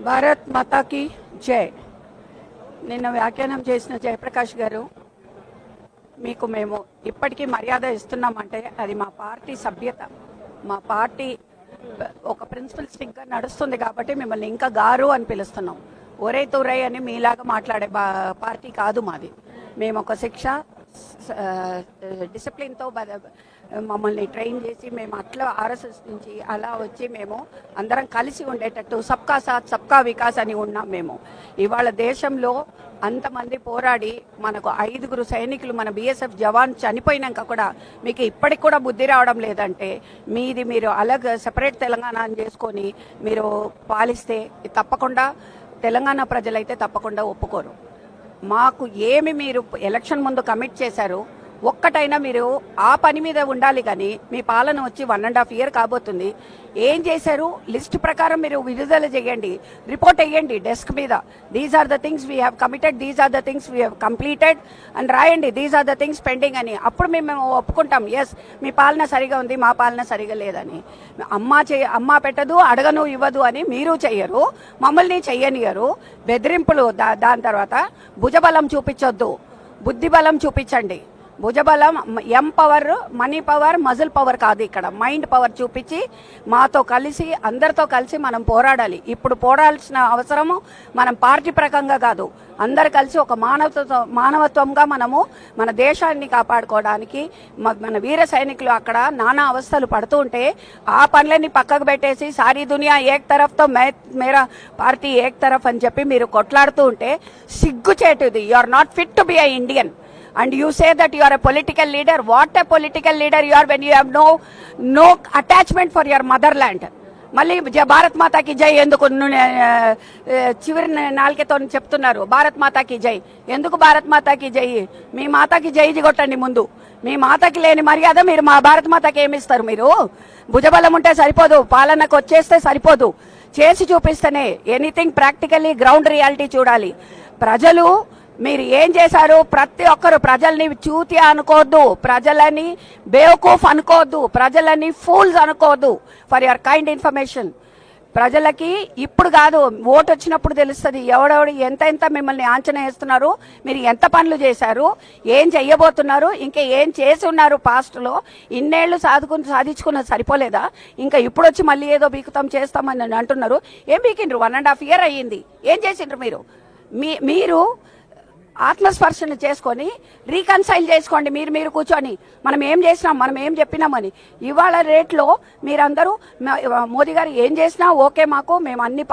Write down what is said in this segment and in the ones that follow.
భారత్ మాతాకి జై. నిన్న వ్యాఖ్యానం చేసిన జయప్రకాష్ గారు మీకు మేము ఇప్పటికీ మర్యాద ఇస్తున్నామంటే అది మా పార్టీ సభ్యత. మా పార్టీ ఒక ప్రిన్సిపల్ స్టింక్ నడుస్తుంది కాబట్టి మిమ్మల్ని ఇంకా గారు అని పిలుస్తున్నాం. ఒరే తురై అని మీలాగా మాట్లాడే బా- పార్టీ కాదు మాది. మేము ఒక శిక్ష డిసిప్లిన్తో మమ్మల్ని ట్రైన్ చేసి మేము అట్లా ఆర్ఎస్ఎస్ నుంచి అలా వచ్చి మేము అందరం కలిసి ఉండేటట్టు సబ్కా సాత్ సబ్కా వికాస్ అని ఉన్నాం మేము. ఇవాళ దేశంలో అంతమంది పోరాడి మనకు ఐదుగురు సైనికులు మన బిఎస్ఎఫ్ జవాన్ చనిపోయినాక కూడా మీకు ఇప్పటికి కూడా బుద్ధి రావడం లేదంటే మీది మీరు అలగ్ సెపరేట్ తెలంగాణ అని చేసుకొని మీరు పాలిస్తే తప్పకుండా తెలంగాణ ప్రజలైతే తప్పకుండా ఒప్పుకోరు. మాకు ఏమి మీరు ఎలక్షన్ ముందు కమిట్ చేశారు ఒక్కటైనా మీరు ఆ పని మీద ఉండాలి కానీ మీ పాలన వచ్చి వన్ అండ్ హాఫ్ ఇయర్ కాబోతుంది. ఏం చేశారు? లిస్ట్ ప్రకారం మీరు విడుదల చేయండి. రిపోర్ట్ వేయండి డెస్క్ మీద. These are the things we have committed these are the things we have completed అని రాయండి. These are the things pending అని. అప్పుడు మేము మేము ఒప్పుకుంటాం. ఎస్ మీ పాలన సరిగా ఉంది మా పాలన సరిగా లేదని. అమ్మ చే అమ్మ పెట్టదు అడగను ఇవ్వదు అని మీరు చెయ్యరు. మమ్మల్ని చెయ్యనియరు బెదిరింపులు దా దాని తర్వాత భుజబలం చూపించొద్దు. బుద్ధి బలం చూపించండి. భుజబలం ఎం power money power muscle power కాదు ఇక్కడ. మైండ్ పవర్ చూపించి మాతో కలిసి అందరితో కలిసి మనం పోరాడాలి. ఇప్పుడు పోరాడాల్సిన అవసరము మనం పార్టీ ప్రకంగా కాదు. అందరు కలిసి ఒక మానవత్వ మానవత్వంగా మనము మన దేశాన్ని కాపాడుకోవడానికి మన వీర సైనికులు అక్కడ నానా అవస్థలు పడుతూ ఉంటే ఆ పనులన్నీ పక్కకు పెట్టేసి సారీ దునియా ఏక్ తరఫ్తో మే మేరా పార్టీ ఏక్ తరఫ్ అని చెప్పి మీరు కొట్లాడుతూ ఉంటే సిగ్గుచేటుది you are not fit to be a Indian and you say that you are a political leader. What a political leader you are when you have no no attachment for your motherland. మళ్ళీ జ- భారత్ మాతాకి జై ఎందుకు? చివరి నాలుకతో చెప్తున్నారు. భారత్ మాతాకి జై. ఎందుకు భారత్ మాతాకి జై? మీ మాతాకి జై కొట్టండి ముందు. మీ మాతకి లేని మర్యాద మీరు మా భారత మాతకి ఏమిస్తారు మీరు? భుజబలం ఉంటే సరిపోదు. పాలనకు వచ్చేస్తే సరిపోదు. చేసి చూపిస్తేనే ఎనీథింగ్ ప్రాక్టికల్లీ గ్రౌండ్ రియాలిటీ చూడాలి. ప్రజలు మీరు ఏం చేశారు? ప్రతి ఒక్కరు ప్రజల్ని చూతి అనుకోవద్దు ప్రజలని బేవకూఫ్ అనుకోవద్దు ప్రజలని ఫూల్స్ అనుకోవద్దు ఫర్ యువర్ కైండ్ ఇన్ఫర్మేషన్. ప్రజలకి ఇప్పుడు కాదు ఓటు వచ్చినప్పుడు తెలుస్తుంది. ఎవడెవడు ఎంత ఎంత మిమ్మల్ని ఆంచనా వేస్తున్నారు మీరు ఎంత పనులు చేశారు ఏం చెయ్యబోతున్నారు ఇంకా ఏం చేసి ఉన్నారు పాస్ట్లో ఇన్నేళ్ళు సాధుకుని సాధించుకున్నది సరిపోలేదా? ఇంకా ఇప్పుడు వచ్చి మళ్ళీ ఏదో బీకుతాం చేస్తామని అంటున్నారు. ఏం బీకిండ్రు? వన్ అండ్ హాఫ్ ఇయర్ అయ్యింది. ఏం చేసిండ్రు మీరు? మీ మీరు ఆత్మస్పర్శన చేసుకొని రీకన్సైల్ చేసుకోండి. మీరు మీరు కూర్చొని మనం ఏం చేసినాం మనం ఏం చెప్పినామని ఇవాళ రేట్లో మీరందరూ మోదీ గారు ఏం చేసినా ఓకే మాకు మేము అన్ని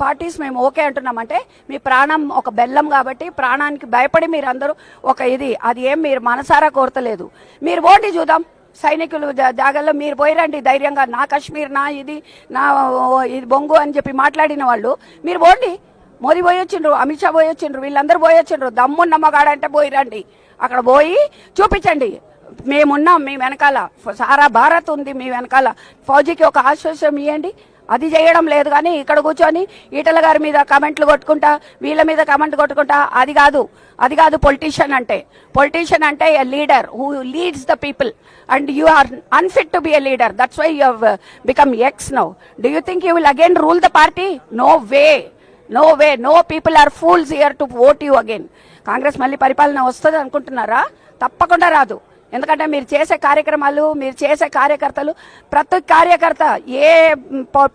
పార్టీస్ మేము ఓకే అంటున్నామంటే మీ ప్రాణం ఒక బెల్లం కాబట్టి ప్రాణానికి భయపడి మీరందరూ ఒక ఇది అది ఏం మీరు మనసారా కోరతలేదు. మీరు ఓటి చూద్దాం. సైనికులు జా- జాగాల్లో మీరు పోయిరండి ధైర్యంగా. నా కశ్మీర్ నా ఇది నా ఇది బొంగు అని చెప్పి మాట్లాడిన వాళ్ళు మీరు పోండి మోదీ పోయి వచ్చిండ్రు అమిత్ షా పోయి వచ్చిండ్రు వీళ్ళందరూ పోయొచ్చిండ్రు. దమ్మున్న మగాడంటే పోయి రండి. అక్కడ పోయి చూపించండి. మేమున్నాం మీ వెనకాల. సారా భారత్ ఉంది మీ వెనకాల. ఫౌజీకి ఒక ఆశ్వాసం ఇవ్వండి అది చేయడం లేదు కానీ ఇక్కడ కూర్చొని ఈటల గారి మీద కమెంట్లు కొట్టుకుంటా వీళ్ళ మీద కమెంట్ కొట్టుకుంటా అది కాదు. అది కాదు పొలిటీషియన్ అంటే. పొలిటీషియన్ అంటే a leader who leads the people and you are unfit to be a leader that's why you become ex now do you think you will again rule the party no way no way no people are fools here to vote you again Congress మళ్ళీ పరిపాలన వస్తుంది అనుకుంటున్నారా? తప్పకుండా రాదు. ఎందుకంటే మీరు చేసే కార్యక్రమాలు మీరు చేసే కార్యకర్తలు ప్రతి కార్యకర్త ఏ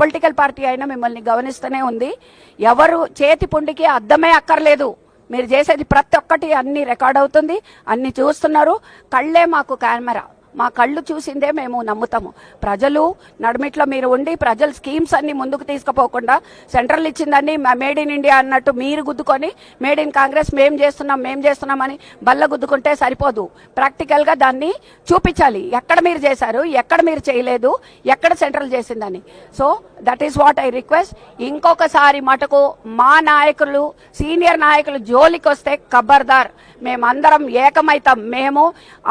పొలిటికల్ పార్టీ అయినా మిమ్మల్ని గమనిస్తూనే ఉంది. ఎవరు చేతి పుండికి అద్దమే అక్కర్లేదు. మీరు చేసేది ప్రతి ఒక్కటి అన్ని రికార్డ్ అవుతుంది అన్ని చూస్తున్నారు. కళ్ళే మాకు కెమెరా. మా కళ్ళు చూసిందే మేము నమ్ముతాము. ప్రజలు నడుమిట్లో మీరు ఉండి ప్రజలు స్కీమ్స్ అన్ని ముందుకు తీసుకుపోకుండా సెంట్రల్ ఇచ్చిందని మేడ్ ఇన్ ఇండియా అన్నట్టు మీరు గుద్దుకొని మేడ్ ఇన్ కాంగ్రెస్ మేం చేస్తున్నాం మేం చేస్తున్నామని బల్ల గుద్దుకుంటే సరిపోదు. ప్రాక్టికల్గా దాన్ని చూపించాలి. ఎక్కడ మీరు చేశారు ఎక్కడ మీరు చేయలేదు ఎక్కడ సెంట్రల్ చేసిందని. So that is what I request ఇంకొకసారి మటుకు మా నాయకులు సీనియర్ నాయకులు జోలికి వస్తే కబర్దార్. మేమందరం ఏకమైతాం మేము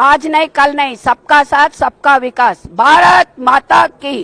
ఆజ్ నై కల్ నై సబ్కా సాత్ సబ్కా వికాస్ భారత్ మాతా కి